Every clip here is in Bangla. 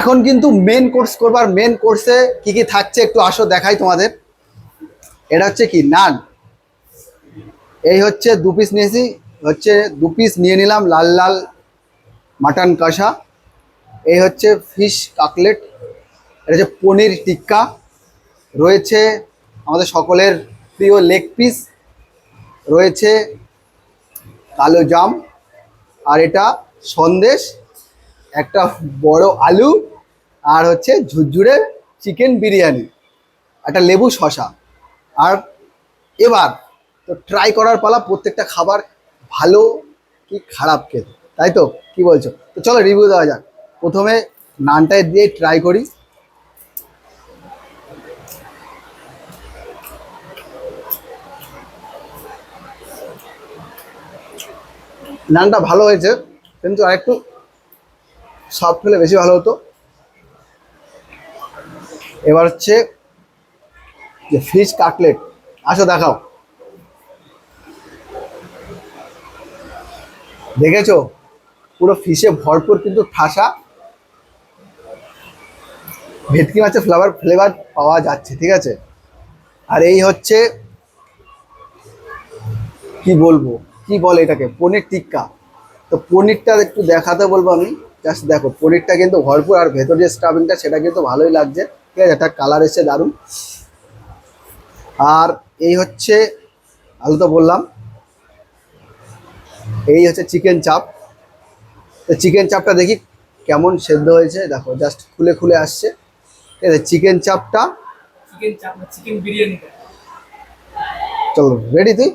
এখন কিন্তু মেন কোর্স করবার মেন কোর্সে কি কি থাকছে একটু আসো দেখাই তোমাদের। এটা হচ্ছে কি? নান। এই হচ্ছে দু পিস নিয়েছি, হচ্ছে দু পিস নিয়ে নিলাম লাল লাল মাটন কষা। এই হচ্ছে ফিশ কাকলেট। এটা হচ্ছে পনির টিক্কা। রয়েছে আমাদের সকলের প্রিয় লেগ পিস রয়েছে কালো জাম। আর এটা সন্দেশ। একটা বড় আলু আর হচ্ছে ঝুরঝুরে চিকেন বিরিয়ানি, একটা লেবু শশা আর এবার তো ট্রাই করার পালা প্রত্যেকটা খাবার ভালো কি খারাপ খেতে, তাই তো? কি বলছো? তো চলো রিভিউ দেওয়া যাক। প্রথমে নানটায় দিয়ে ট্রাই করি। নানটা ভালো হয়েছে, কিন্তু আরেকটু সফট হলে বেশি ভালো হতো। এবার হচ্ছে যে ফিশ কাটলেট। আসো, দেখাও। দেখেছ? পুরো ফিশে ভরপুর কিন্তু ঠাসা। ভেটকি মাছের ফ্লেভার ফ্লেভার পাওয়া যাচ্ছে, ঠিক আছে? আর এই হচ্ছে কি বলব? কি বলে এটাকে? পনির টিক্কা। তো পনিরটা একটু দেখাতে বলব আমি। জাস্ট দেখো পনিরটা কিন্তু ভরপুর আর ভেতর যে স্টাফিংটা সেটা কিন্তু ভালোই লাগছে। ঠিক আছে একটা কালার এসে দারুণ। আর এই হচ্ছে আলু তো বললাম এই হচ্ছে চিকেন চাপ তো চিকেন চাপটা দেখি কেমন সেদ্ধ হয়েছে। দেখো জাস্ট খুলে খুলে আসছে। ঠিক আছে চিকেন চাপটা চিকেন চাপ চিকেন বিরিয়ানিটা চলো রেডি তুই?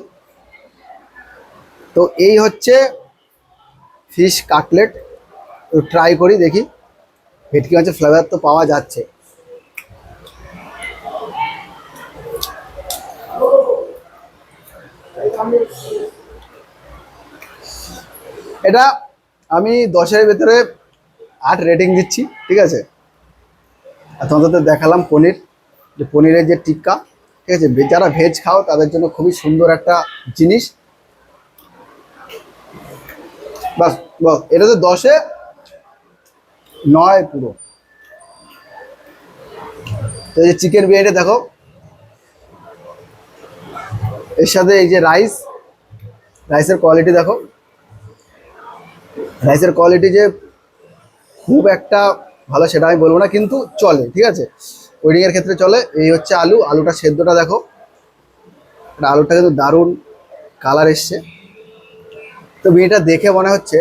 তো এই হচ্ছে ফিশ কাটলেট ট্রাই করি, দেখি। ভেটকি মাছের ফ্লেভার তো পাওয়া যাচ্ছে। এটা আমি দশের ভেতরে আট রেটিং দিচ্ছি, ঠিক আছে? আর তোমাদের দেখালাম পনির। যে পনিরের যে টিক্কা, ঠিক আছে? যারা ভেজ খাও, তাদের জন্য খুবই সুন্দর একটা জিনিস। বাস এটা তো দশে নয় পুরো। তো এই যে চিকেন বিরিয়ানিটা দেখো। এর সাথে এই যে রাইস রাইসের কোয়ালিটি দেখো। রাইসের কোয়ালিটি যে খুব একটা ভালো সেটা আমি বলব না, কিন্তু চলে, ঠিক আছে? ওয়েডিং এর ক্ষেত্রে চলে। এই হচ্ছে আলু। আলুটা সেদ্ধটা দেখো। আলুটা কিন্তু দারুণ কালার এসছে। তো বিয়েটা দেখে মনে হচ্ছে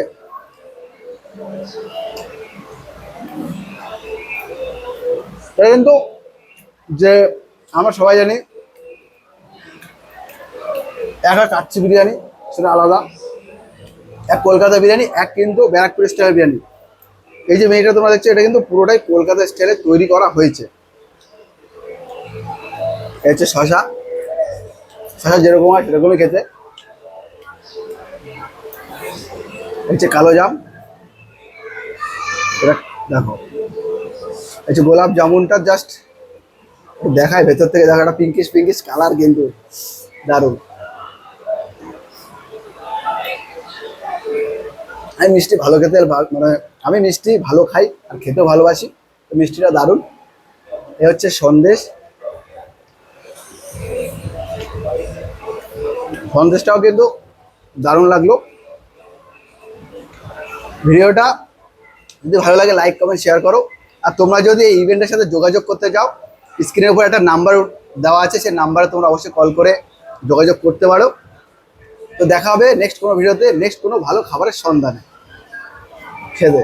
এটা কিন্তু যে আমরা সবাই জানি একা কাচ্চি বিরিয়ানি সেটা আলাদা, এক কলকাতা বিরিয়ানি, এক কিন্তু ব্যারাকপুর স্টাইল বিরিয়ানি। এই যে মেয়েটা তোমরা দেখছ, এটা কিন্তু পুরোটাই কলকাতা স্টাইলে তৈরি করা হয়েছে। এই হচ্ছে শশা শশা যেরকম হয় সেরকমই খেতে। হচ্ছে কালো জাম। এটা দেখো। হচ্ছে গোলাপ জামুনটা জাস্ট দেখায় ভেতর থেকে দেখাটা পিঙ্কিশ পিঙ্কিশ কালার কিন্তু দারুণ। আমি মিষ্টি ভালো খেতে মানে আমি মিষ্টি ভালো খাই আর খেতেও ভালোবাসি, তো মিষ্টিটা দারুণ। এ হচ্ছে সন্দেশ। সন্দেশটাও কিন্তু দারুণ লাগল। ভিডিওটা যদি ভালো লাগে লাইক কমেন্ট শেয়ার করো। আর তোমরা যদি এই ইভেন্টের সাথে যোগাযোগ করতে চাও স্ক্রিনের উপর একটা নাম্বার দেওয়া আছে, সেই নাম্বারে তোমরা অবশ্যই কল করে যোগাযোগ করতে পারো। তো দেখা হবে নেক্সট কোনো ভিডিওতে নেক্সট কোনো ভালো খাবারের সন্ধানে। খেতে